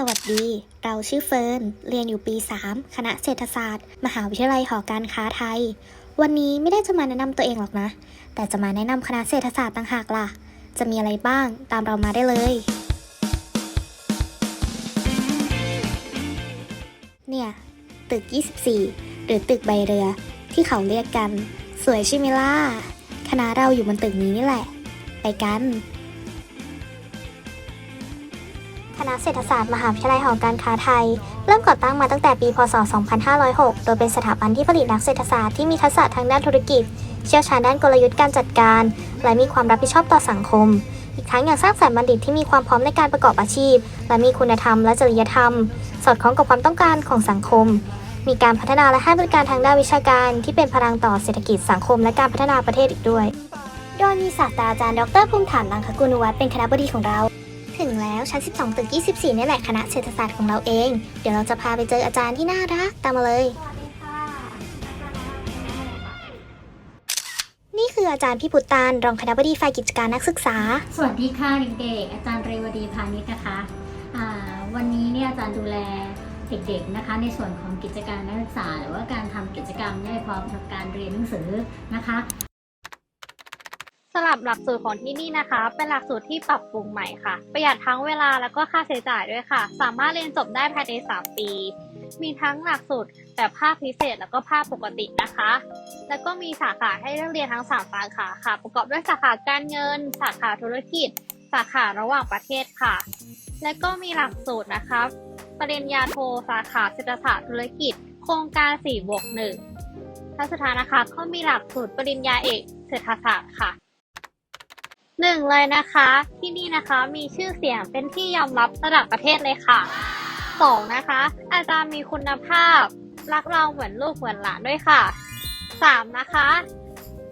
สวัสดี เราชื่อเฟิร์น เรียนอยู่ปี 3 คณะเศรษฐศาสตร์ มหาวิทยาลัยหอการค้าไทย วันนี้ไม่ได้จะมาแนะนำตัวเองหรอกนะ แต่จะมาแนะนำคณะเศรษฐศาสตร์ต่างหากล่ะ จะมีอะไรบ้าง ตามเรามาได้เลย เนี่ย ตึก 24 หรือตึกใบเรือ ที่เขาเรียกกัน สวยใช่ไหมล่ะ คณะเราอยู่บนตึกนี้นี่แหละ ไปกัน คณะเศรษฐศาสตร์มหาวิทยาลัยหอการค้าไทย เริ่มก่อตั้งมาตั้งแต่ปี พศ 2506 โดยเป็นสถาบันที่ผลิตนักเศรษฐศาสตร์ที่มีทักษะทางด้านธุรกิจ เชี่ยวชาญด้านกลยุทธ์การจัดการ และมีความรับผิดชอบต่อสังคม อีกทั้งยังสร้างสรรค์บัณฑิตที่มีความพร้อมในการประกอบอาชีพ และมีคุณธรรมและจริยธรรม สอดคล้องกับความต้องการของสังคม มีการพัฒนาและให้บริการทางด้านวิชาการ ที่เป็นพลังต่อเศรษฐกิจสังคม และการพัฒนาประเทศอีกด้วย โดยมีศาสตราจารย์ ดรภูมิฐานลังคกุลวัฒน์เป็นคณะบดีของเรา ถึงแล้วชั้น 12 ตึก 24 นี่แหละคณะเศรษฐศาสตร์ของเราเอง เดี๋ยวเราจะพาไปเจออาจารย์ที่น่ารักตามมาเลย นี่คืออาจารย์พี่พุตตานรองคณะบดีฝ่ายกิจการนักศึกษา สวัสดีค่ะเด็กๆอาจารย์เรวดีพาณิชย์นะคะวันนี้เนี่ยอาจารย์ดูแลเด็กๆนะคะในส่วนของกิจการนักศึกษา หรือว่าการทำกิจกรรมเนี่ยพร้อมกับการเรียนหนังสือนะคะำหรับหลักสูตรของที่นี่นะคะ เป็นหลักสูตรที่ปรับปรุงใหม่ค่ะ ประหยัดทั้งเวลาแล้วก็ค่าใช้จ่ายด้วยค่ะ สามารถเรียนจบได้ภายใน 3 ปี มีทั้งหลักสูตรแบบภาคพิเศษแล้วก็ภาคปกตินะคะ แล้วก็มีสาขาให้เรียนทั้งสามสาขาค่ะ ประกอบด้วยสาขาการเงิน สาขาธุรกิจ สาขาระหว่างประเทศค่ะ และก็มีหลักสูตรนะคะปริญญาโทสาขาเศรษฐศาสตร์ธุรกิจ โครงการ4บวก1และสุดท้ายนะคะก็มีหลักสูตรปริญญาเอกเศรษฐศาสตร์ค่ะ หนึ่งเลยนะคะ ที่นี่นะคะมีชื่อเสียงเป็นที่ยอมรับระดับประเทศเลยค่ะสองนะคะ อาจารย์มีคุณภาพ รักเราเหมือนลูกเหมือนหลานด้วยค่ะสามนะคะ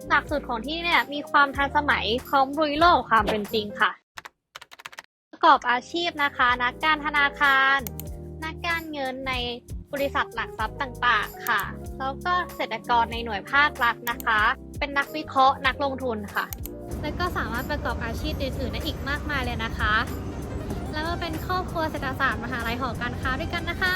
หลักสูตรของที่เนี่ยมีความทันสมัยพร้อมรุยโลกความเป็นจริงค่ะ ประกอบอาชีพนะคะ นักการธนาคาร นักการเงินในบริษัทหลักทรัพย์ต่างๆ ค่ะ แล้วก็เกษตรกรในหน่วยภาครัฐนะคะ เป็นนักวิเคราะห์นักลงทุนค่ะ และก็สามารถประกอบอาชีพอื่นๆได้อีกมากมายเลยนะคะ แล้วก็เป็นครอบครัวเศรษฐศาสตร์มหาลัยหอการค้าด้วยกันนะคะ